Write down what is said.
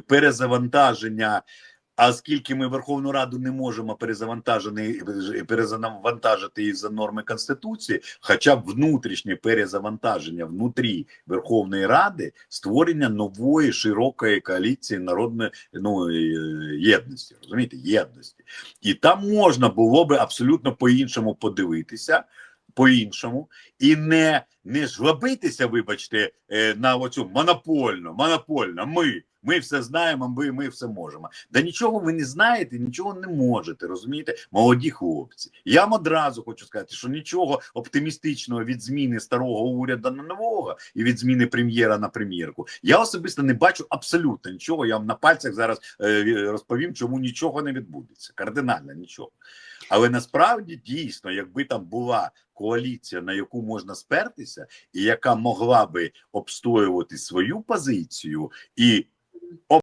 перезавантаження. А оскільки ми Верховну Раду не можемо перезавантажений перезавантажити із за норми конституції, хоча б внутрішнє перезавантаження внутрі Верховної Ради, створення нової широкої коаліції народної ну, е, єдності, розумієте, єдності, і там можна було би абсолютно по-іншому подивитися. По-іншому і не не жлобитися, вибачте, е, на оцю монопольну, монопольно. Ми, ми все знаємо, ми, ми все можемо. Да нічого ви не знаєте, нічого не можете, розумієте, молоді хлопці. Я вам одразу хочу сказати, що нічого оптимістичного від зміни старого уряду на нового і від зміни прем'єра на прем'єрку. Я особисто не бачу абсолютно нічого. Я вам на пальцях зараз е, розповім, чому нічого не відбудеться. Кардинально нічого. Але насправді дійсно, якби там була коаліція, на яку можна спертися, і яка могла би обстоювати свою позицію і